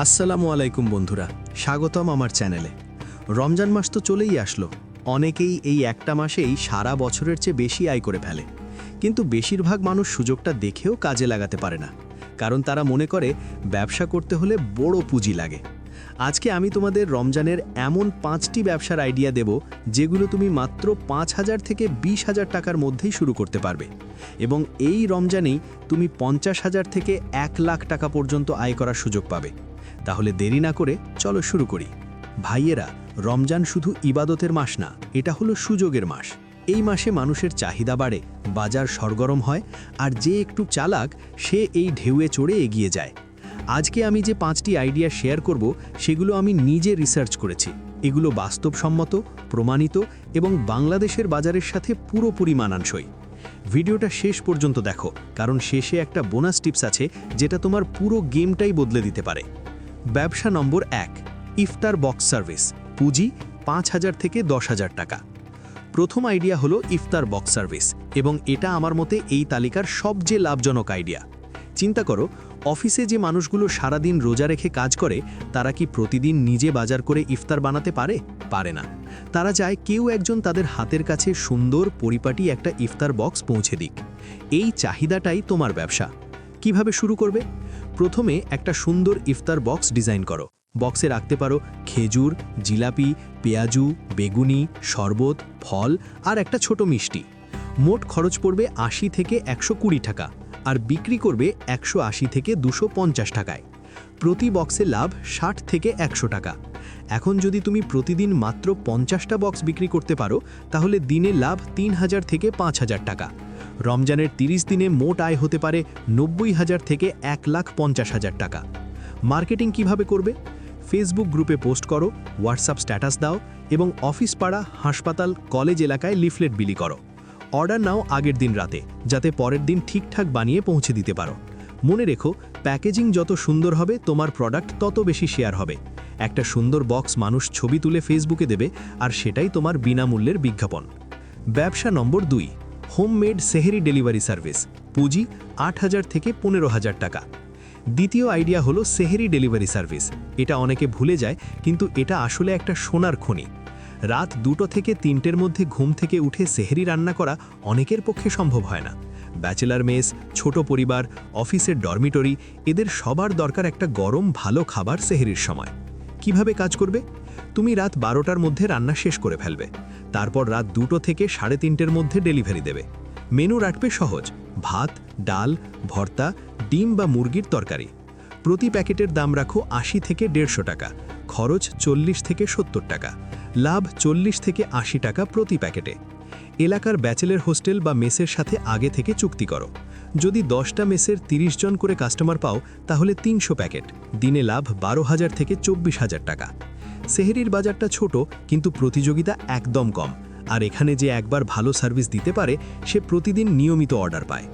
আসসালামু আলাইকুম বন্ধুরা, স্বাগতম আমার চ্যানেলে। রমজান মাস তো চলেই আসলো। অনেকেই এই একটা মাসেই সারা বছরের চেয়ে বেশি আয় করে ফেলে। কিন্তু বেশিরভাগ মানুষ সুযোগটা দেখেও কাজে লাগাতে পারে না। কারণ তারা মনে করে, ব্যবসা করতে হলে বড় পুঁজি লাগে। আজকে আমি তোমাদের রমজানের এমন পাঁচটি ব্যবসার আইডিয়া দেব, যেগুলো তুমি মাত্র পাঁচ হাজার থেকে বিশ হাজার টাকার মধ্যেই শুরু করতে পারবে। এবং এই রমজানেই তুমি পঞ্চাশ হাজার থেকে এক লাখ টাকা পর্যন্ত আয় করার সুযোগ পাবে। তাহলে দেরি না করে চলো শুরু করি। ভাইয়েরা, রমজান শুধু ইবাদতের মাস না, এটা হলো সুযোগের মাস। এই মাসে মানুষের চাহিদা বাড়ে, বাজার সরগরম হয়, আর যে একটু চালাক, সে এই ঢেউয়ে চড়ে এগিয়ে যায়। আজকে আমি যে পাঁচটি আইডিয়া শেয়ার করব, সেগুলো আমি নিজে রিসার্চ করেছি। এগুলো বাস্তবসম্মত, প্রমাণিত এবং বাংলাদেশের বাজারের সাথে পুরোপুরি মানানসই। ভিডিওটা শেষ পর্যন্ত দেখো, কারণ শেষে একটা বোনাস টিপস আছে, যেটা তোমার পুরো গেমটাই বদলে দিতে পারে। ব্যবসা নম্বর এক, ইফতার বক্স সার্ভিস, পুঁজি পাঁচ হাজার থেকে দশ হাজার টাকা। প্রথম আইডিয়া হলো ইফতার বক্স সার্ভিস, এবং এটা আমার মতে এই তালিকার সবচেয়ে লাভজনক আইডিয়া। চিন্তা করো অফিসে যে মানুষগুলো সারাদিন রোজা রেখে কাজ করে, তারা কি প্রতিদিন নিজে বাজার করে ইফতার বানাতে পারে? পারে না। তারা চায় কেউ একজন তাদের হাতের কাছে সুন্দর পরিপাটি একটা ইফতার বক্স পৌঁছে দিক। এই চাহিদাটাই তোমার ব্যবসা। কীভাবে শুরু করবে? প্রথমে একটা সুন্দর ইফতার বক্স ডিজাইন করো। বক্সে রাখতে পারো খেজুর, জিলাপি, পেঁয়াজু, বেগুনি, শরবত, ফল আর একটা ছোট মিষ্টি। মোট খরচ পড়বে আশি থেকে একশো কুড়ি টাকা। আর বিক্রি করবে একশো আশি থেকে দুশো টাকায়। প্রতি বক্সে লাভ ষাট থেকে একশো টাকা। এখন যদি তুমি প্রতিদিন মাত্র পঞ্চাশটা বক্স বিক্রি করতে পারো, তাহলে দিনে লাভ তিন হাজার থেকে পাঁচ হাজার টাকা। রমজানের ৩০ দিনে মোট আয় হতে পারে নব্বই হাজার থেকে এক লাখ পঞ্চাশ হাজার টাকা। মার্কেটিং কীভাবে করবে? ফেসবুক গ্রুপে পোস্ট করো, হোয়াটসঅ্যাপ স্ট্যাটাস দাও এবং অফিস পাড়া, হাসপাতাল, কলেজ এলাকায় লিফলেট বিলি করো। অর্ডার নাও আগের দিন রাতে, যাতে পরের দিন ঠিকঠাক বানিয়ে পৌঁছে দিতে পারো। মনে রেখো, প্যাকেজিং যত সুন্দর হবে, তোমার প্রোডাক্ট তত বেশি শেয়ার হবে। একটা সুন্দর বক্স মানুষ ছবি তুলে ফেসবুকে দেবে, আর সেটাই তোমার বিনামূল্যের বিজ্ঞাপন। ব্যবসা নম্বর দুই, হোমমেড সেহেরি ডেলিভারি সার্ভিস, পুঁজি আট হাজার থেকে পনেরো হাজার টাকা। দ্বিতীয় আইডিয়া হলো সেহেরি ডেলিভারি সার্ভিস। এটা অনেকে ভুলে যায়, কিন্তু এটা আসলে একটা সোনার খনি। রাত দুটো থেকে তিনটের মধ্যে ঘুম থেকে উঠে সেহেরি রান্না করা অনেকের পক্ষে সম্ভব হয় না। ব্যাচেলার মেস, ছোট পরিবার, অফিসের ডরমিটরি, এদের সবার দরকার একটা গরম, ভালো খাবার সেহেরির সময়। কীভাবে কাজ করবে? তুমি রাত বারোটার মধ্যে রান্না শেষ করে ফেলবে। তারপর রাত দুটো থেকে সাড়ে তিনটের মধ্যে ডেলিভারি দেবে। মেনু রাখবে সহজ। ভাত, ডাল, ভর্তা, ডিম বা মুরগির তরকারি। প্রতি প্যাকেটের দাম রাখো আশি থেকে দেড়শো টাকা। খরচ চল্লিশ থেকে সত্তর টাকা। লাভ চল্লিশ থেকে আশি টাকা প্রতি প্যাকেটে। এলাকার ব্যাচেলের হোস্টেল বা মেসের সাথে আগে থেকে চুক্তি করো। যদি দশটা মেসের ৩০ জন করে কাস্টমার পাও, তাহলে তিনশো প্যাকেট। দিনে লাভ বারো হাজার থেকে চব্বিশ হাজার টাকা। সেহেরির বাজারটা ছোট, কিন্তু প্রতিযোগিতা একদম কম। আর এখানে যে একবার ভালো সার্ভিস দিতে পারে, সে প্রতিদিন নিয়মিত অর্ডার পায়।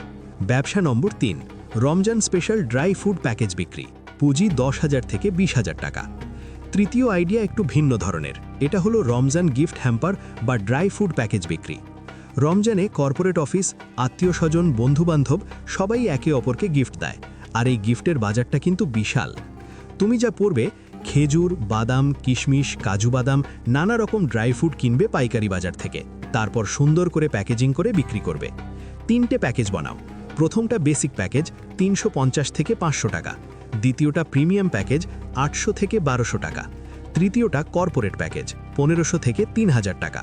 ব্যবসা নম্বর তিন। Ramzan special dry food package বিক্রি। পুঁজি দশ হাজার থেকে বিশ হাজার টাকা। তৃতীয় আইডিয়া একটু ভিন্ন ধরনের। এটা হলো রমজান গিফট হ্যাম্পার বা ড্রাই ফুড প্যাকেজ বিক্রি। রমজানে কর্পোরেট অফিস, আত্মীয় স্বজন, বন্ধুবান্ধব সবাই একে অপরকে গিফট দেয়। আর এই গিফটের বাজারটা কিন্তু বিশাল। তুমি যা পড়বে খেজুর, বাদাম, কিশমিশ, কাজু বাদাম, নানা রকম ড্রাই ফ্রুট কিনবে পাইকারি বাজার থেকে। তারপর সুন্দর করে প্যাকেজিং করে বিক্রি করবে। তিনটে প্যাকেজ বানাও। প্রথমটা বেসিক প্যাকেজ তিনশো পঞ্চাশ থেকে পাঁচশো টাকা। দ্বিতীয়টা প্রিমিয়াম প্যাকেজ আটশো থেকে বারোশো টাকা। তৃতীয়টা কর্পোরেট প্যাকেজ পনেরোশো থেকে তিন হাজার টাকা।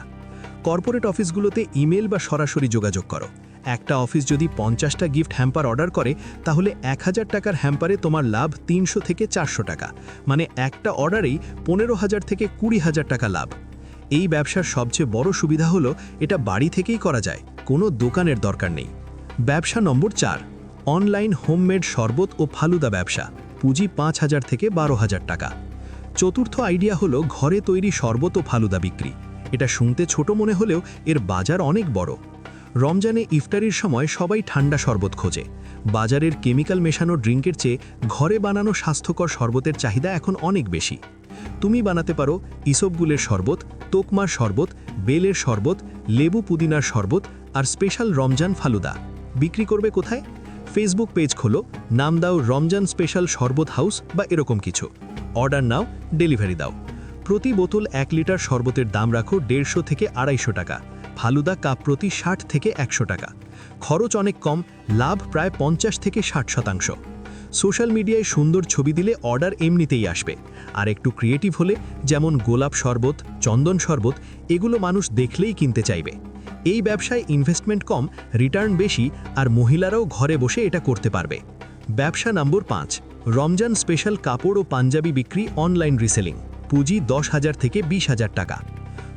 কর্পোরেট অফিসগুলোতে ইমেল বা সরাসরি যোগাযোগ করো। একটা অফিস যদি পঞ্চাশটা গিফট হ্যাম্পার অর্ডার করে, তাহলে এক হাজার টাকার হ্যাম্পারে তোমার লাভ তিনশো থেকে চারশো টাকা। মানে একটা অর্ডারেই পনেরো হাজার থেকে কুড়ি হাজার টাকা লাভ। এই ব্যবসার সবচেয়ে বড় সুবিধা হলো এটা বাড়ি থেকেই করা যায়, কোনো দোকানের দরকার নেই। ব্যবসা নম্বর চার, অনলাইন হোমমেড শরবত ও ফালুদা ব্যবসা। পুঁজি পাঁচ হাজার থেকে বারো হাজার টাকা। চতুর্থ আইডিয়া হলো ঘরে তৈরি শরবত ও ফালুদা বিক্রি। এটা শুনতে ছোট মনে হলেও এর বাজার অনেক বড়। রমজানে ইফতারির সময় সবাই ঠান্ডা শরবত খোঁজে। বাজারের কেমিক্যাল মেশানো ড্রিঙ্কের চেয়ে ঘরে বানানো স্বাস্থ্যকর শরবতের চাহিদা এখন অনেক বেশি। তুমি বানাতে পারো ইসবগুলের শরবত, তোকমার শরবত, বেলের শরবত, লেবু পুদিনার শরবত আর স্পেশাল রমজান ফালুদা। বিক্রি করবে কোথায়? ফেসবুক পেজ খোলো নাম দাও রমজান স্পেশাল শরবত হাউস বা এরকম কিছু। অর্ডার নাও, ডেলিভারি দাও। প্রতি বোতল এক লিটার শরবতের দাম রাখো দেড়শো থেকে আড়াইশো টাকা। ফালুদা কাপ প্রতি ষাট থেকে একশো টাকা। খরচ অনেক কম, লাভ প্রায় পঞ্চাশ থেকে ষাট শতাংশ। সোশ্যাল মিডিয়ায় সুন্দর ছবি দিলে অর্ডার এমনিতেই আসবে। আর একটু ক্রিয়েটিভ হলে যেমন গোলাপ শরবত, চন্দন শরবত, এগুলো মানুষ দেখলেই কিনতে চাইবে। এই ব্যবসায় ইনভেস্টমেন্ট কম রিটার্ন বেশি, আর মহিলারাও ঘরে বসে এটা করতে পারবে। ব্যবসা নম্বর পাঁচ, রমজান স্পেশাল কাপড় ও পাঞ্জাবি বিক্রি অনলাইন রিসেলিং, পুঁজি দশ হাজার থেকে বিশ হাজার টাকা।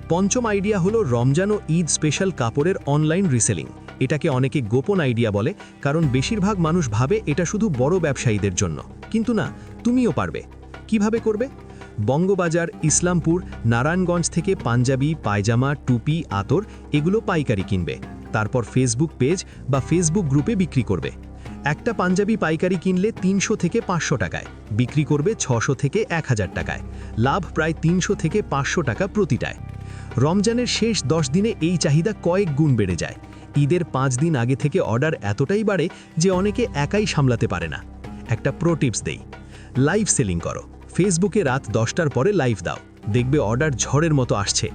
পঞ্চম আইডিয়া হলো রমজান ও ঈদ স্পেশাল কাপড়ের অনলাইন রিসেলিং। এটাকে অনেকে গোপন আইডিয়া বলে, কারণ বেশিরভাগ মানুষ ভাবে এটা শুধু বড় ব্যবসায়ীদের জন্য। কিন্তু না, তুমিও পারবে। কীভাবে করবে? বঙ্গবাজার, ইসলামপুর, নারায়ণগঞ্জ থেকে পাঞ্জাবি, পায়জামা, টুপি, আতর এগুলো পাইকারি কিনবে। তারপর ফেসবুক পেজ বা ফেসবুক গ্রুপে বিক্রি করবে। একটা পাঞ্জাবি পাইকারি কিনলে তিনশো থেকে পাঁচশো টাকায়, বিক্রি করবে ছশো থেকে এক হাজার টাকায়, লাভ প্রায় তিনশো থেকে পাঁচশো টাকা প্রতিটায়। রমজানের শেষ দশ দিনে এই চাহিদা কয়েক গুণ বেড়ে যায়। ঈদের পাঁচ দিন আগে থেকে অর্ডার এতটাই বাড়ে যে অনেকে একাই সামলাতে পারে না। একটা প্রো টিপস দেই, লাইভ সেলিং করো। ফেসবুকে রাত দশটার পরে লাইভ দাও। দেখবে অর্ডার ঝড়ের মতো আসছে।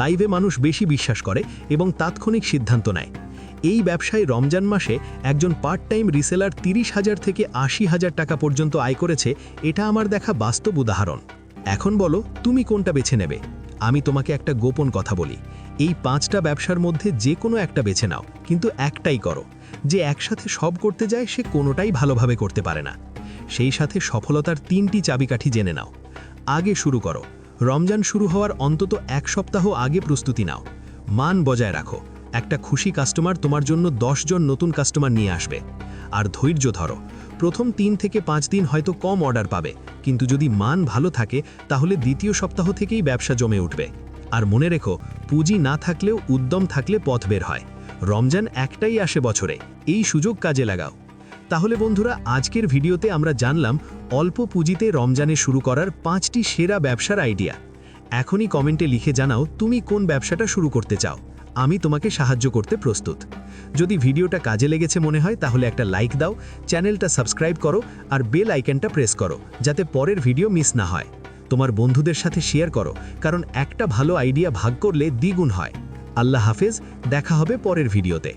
লাইভে মানুষ বেশি বিশ্বাস করে এবং তাৎক্ষণিক সিদ্ধান্ত নেয়। এই ব্যবসায় রমজান মাসে একজন পার্ট টাইম রিসেলার তিরিশ হাজার থেকে আশি হাজার টাকা পর্যন্ত আয় করেছে, এটা আমার দেখা বাস্তব উদাহরণ। এখন বলো, তুমি কোনটা বেছে নেবে? আমি তোমাকে একটা গোপন কথা বলি। এই পাঁচটা ব্যবসার মধ্যে যে কোনো একটা বেছে নাও, কিন্তু একটাই করো। যে একসাথে সব করতে যায়, সে কোনোটাই ভালোভাবে করতে পারে না। সেই সাথে সফলতার তিনটি চাবিকাঠি জেনে নাও। আগে শুরু করো। রমজান শুরু হওয়ার অন্তত এক সপ্তাহ আগে প্রস্তুতি নাও। মান বজায় রাখো। একটা খুশি কাস্টমার তোমার জন্য জন নতুন কাস্টমার নিয়ে আসবে। আর ধৈর্য ধরো, প্রথম তিন থেকে পাঁচ দিন হয়তো কম অর্ডার পাবে, কিন্তু যদি মান ভালো থাকে, তাহলে দ্বিতীয় সপ্তাহ থেকেই ব্যবসা জমে উঠবে। আর মনে রেখো, পুঁজি না থাকলেও উদ্যম থাকলে পথ বের হয়। রমজান একটাই আসে বছরে, এই সুযোগ কাজে লাগাও। তাহলে বন্ধুরা, আজকের ভিডিওতে আমরা জানলাম, অল্প পুঁজিতে রমজানে শুরু করার পাঁচটি সেরা ব্যবসার আইডিয়া এখনই কমেন্টে লিখে জানাও, তুমি কোন ব্যবসাটা শুরু করতে চাও। আমি তোমাকে সাহায্য করতে প্রস্তুত। যদি ভিডিওটা কাজে লেগেছে মনে হয়, তাহলে একটা লাইক দাও, চ্যানেলটা সাবস্ক্রাইব করো, আর বেল আইকনটা প্রেস করো, যাতে পরের ভিডিও মিস না হয়। তোমার বন্ধুদের সাথে শেয়ার করো, কারণ একটা ভালো আইডিয়া ভাগ করলে দ্বিগুণ হয়। আল্লাহ হাফেজ, দেখা হবে পরের ভিডিওতে।